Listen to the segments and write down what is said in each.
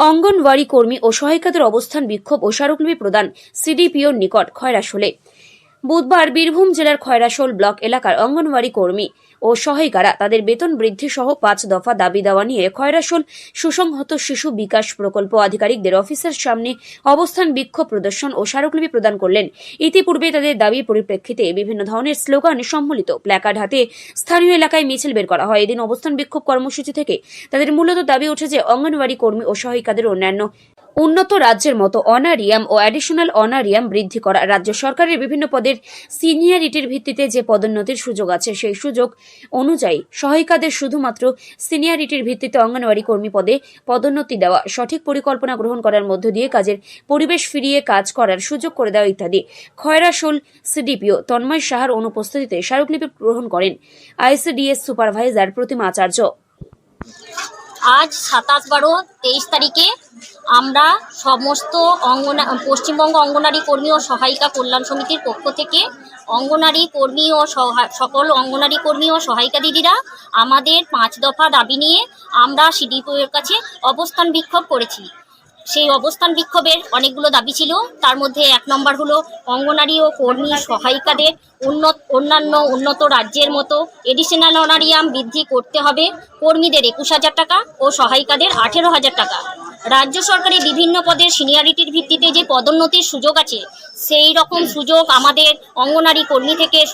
অঙ্গনওয়াড়ি কর্মী ও সহায়িকাদের অবস্থান বিক্ষোভ ও স্মারকলিপি প্রদান সিডিপিওর নিকট খয়রাসোলে। বুধবার বীরভূম জেলার খয়রাসোল ব্লক এলাকার অঙ্গনওয়াড়ি কর্মী ও সহায়িকারা তাদের বেতন বৃদ্ধি সহ পাঁচ দফা দাবি দেওয়া নিয়ে খয়রাসোল সুসংহত শিশু বিকাশ প্রকল্প আধিকারিকদের অফিসের সামনে অবস্থান বিক্ষোভ প্রদর্শন ও স্মারকলিপি প্রদান করলেন। ইতিপূর্বে তাদের দাবির পরিপ্রেক্ষিতে বিভিন্ন ধরনের স্লোগান সম্মিলিত। প্ল্যাকার্ড হাতে স্থানীয় এলাকায় মিছিল বের করা হয়। এদিন অবস্থান বিক্ষোভ কর্মসূচি থেকে তাদের মূলত দাবি ওঠে যে অঙ্গনওয়াড়ি কর্মী ও সহায়িকাদের অন্যান্য উন্নত রাজ্যের মতো অনারিয়াম ও অ্যাডিশনাল অনারিয়াম বৃদ্ধি করা। রাজ্য সরকারের বিভিন্ন পদের সিনিয়রিটির ভিত্তিতে যে পদোন্নতির সুযোগ আছে, সেই সুযোগ অনুযায়ী সহায়িকাদের শুধুমাত্র সিনিয়রিটির ভিত্তিতে অঙ্গনওয়াড়ি কর্মী পদে পদোন্নতি দেওয়া, সঠিক পরিকল্পনা গ্রহণ করার মধ্য দিয়ে কাজের পরিবেশ ফিরিয়ে কাজ করার সুযোগ করে দেওয়া ইত্যাদি। খয়রাশোল সিডিপিও তন্ময় সাহার অনুপস্থিতিতে স্মারকলিপি গ্রহণ করেন আইসিডিএস সুপারভাইজার প্রতিমা আচার্য। আজ সাতাশ বারো, তেইশ তারিখে আমরা সমস্ত অঙ্গনা, পশ্চিমবঙ্গ অঙ্গনারী কর্মী ও সহায়িকা কল্যাণ সমিতির পক্ষ থেকে অঙ্গনারী কর্মী ও সকল অঙ্গনারী কর্মী ও সহায়িকা দিদিরা আমাদের পাঁচ দফা দাবি নিয়ে আমরা সিডিপিওর কাছে অবস্থান বিক্ষোভ করেছি। সেই অবস্থান বিক্ষোভের অনেকগুলো দাবি ছিল। তার মধ্যে এক নম্বর হলো অঙ্গনারী ও কর্মী সহায়িকাদের উন্নত, অন্যান্য উন্নত রাজ্যের মতো এডিশনাল অনারিয়াম বৃদ্ধি করতে হবে। কর্মীদের একুশ হাজার টাকা ও সহায়িকাদের আঠেরো হাজার টাকা। রাজ্য সরকারি বিভিন্ন পদের সিনিয়রিটির ভিত্তিতে যে পদোন্নতির সুযোগ আছে, সেই রকম সুযোগ আমাদের অঙ্গনারী কর্মী থেকে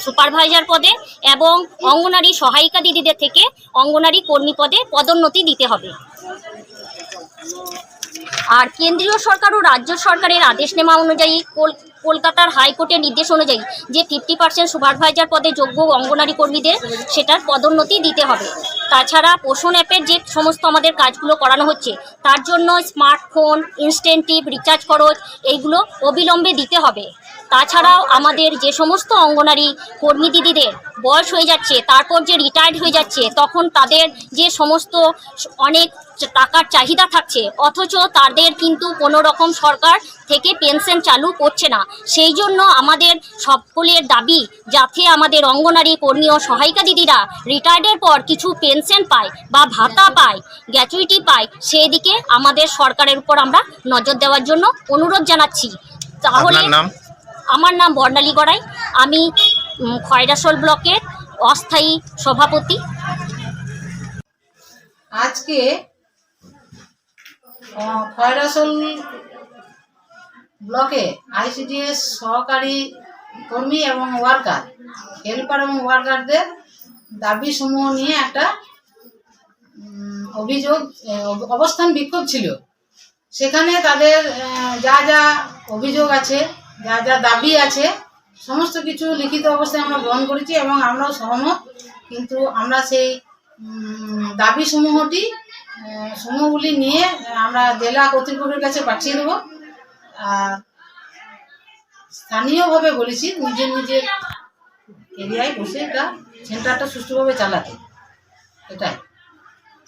সুপারভাইজার পদে এবং অঙ্গনারী সহায়িকা দিদিদের থেকে অঙ্গনারী কর্মী পদে পদোন্নতি দিতে হবে। আর কেন্দ্রীয় সরকার ও রাজ্য সরকারের আদেশ নেওয়া অনুযায়ী কোল- কলকাতার হাইকোর্টের নির্দেশ অনুযায়ী যে ফিফটি পার্সেন্ট সুপারভাইজার পদে যোগ্য অঙ্গনারী কর্মীদের সেটার পদোন্নতি দিতে হবে। তাছাড়া পোষণ অ্যাপের যে সমস্ত আমাদের কাজগুলো করানো হচ্ছে, তার জন্য স্মার্টফোন ইনস্টেন্টিভ রিচার্জ খরচ, এইগুলো অবিলম্বে দিতে হবে। তাছাড়াও আমাদের যে সমস্ত অঙ্গনারী কর্মী দিদিদের বয়স হয়ে যাচ্ছে, তারপর যে রিটায়ার্ড হয়ে যাচ্ছে, তখন তাদের যে সমস্ত অনেক টাকার চাহিদা থাকছে, অথচ তাদের কিন্তু কোনো রকম সরকার থেকে পেনশন চালু করছে না। সেই জন্য আমাদের সকলের দাবি, যাতে আমাদের অঙ্গনারী কর্মী ও সহায়িকা দিদিরা রিটায়ার্ডের পর কিছু পেনশন পায় বা ভাতা পায় গ্র্যাচুইটি পায় সেই দিকে আমাদের সরকারের উপর আমরা নজর দেওয়ার জন্য অনুরোধ জানাচ্ছি। তাহলে আমার নাম বর্ণালী গড়াই। আমি খয়রাসোল ব্লকের অস্থায়ী সভাপতি। আজকে খয়রাসোল ব্লকে আইসিডিএস সহকারী কর্মী এবং ওয়ার্কার, হেল্পার এবং ওয়ার্কারদের দাবি সমূহ নিয়ে একটা অভিযোগ অবস্থান বিক্ষোভ ছিল। সেখানে তাদের যা যা অভিযোগ আছে যা যা দাবি আছে সমস্ত কিছু লিখিত অবস্থায় আমরা গ্রহণ করেছি এবং আমরাও সহমত। কিন্তু আমরা সেই দাবি সমূহটি সমূহগুলি নিয়ে আমরা জেলা কর্তৃপক্ষের কাছে পাঠিয়ে দেবো। আর স্থানীয়ভাবে বলেছি নিজের নিজের এরিয়ায় বসে এটা সেন্টারটা সুষ্ঠুভাবে চালাতে। এটাই।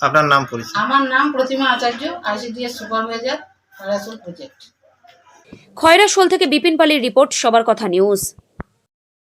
আপনার নাম পরিচয়? আমার নাম Pratima Acharya ICDS supervisor project. Khoyrashol থেকে বিপিন পালের রিপোর্ট সবার কথা নিউজ।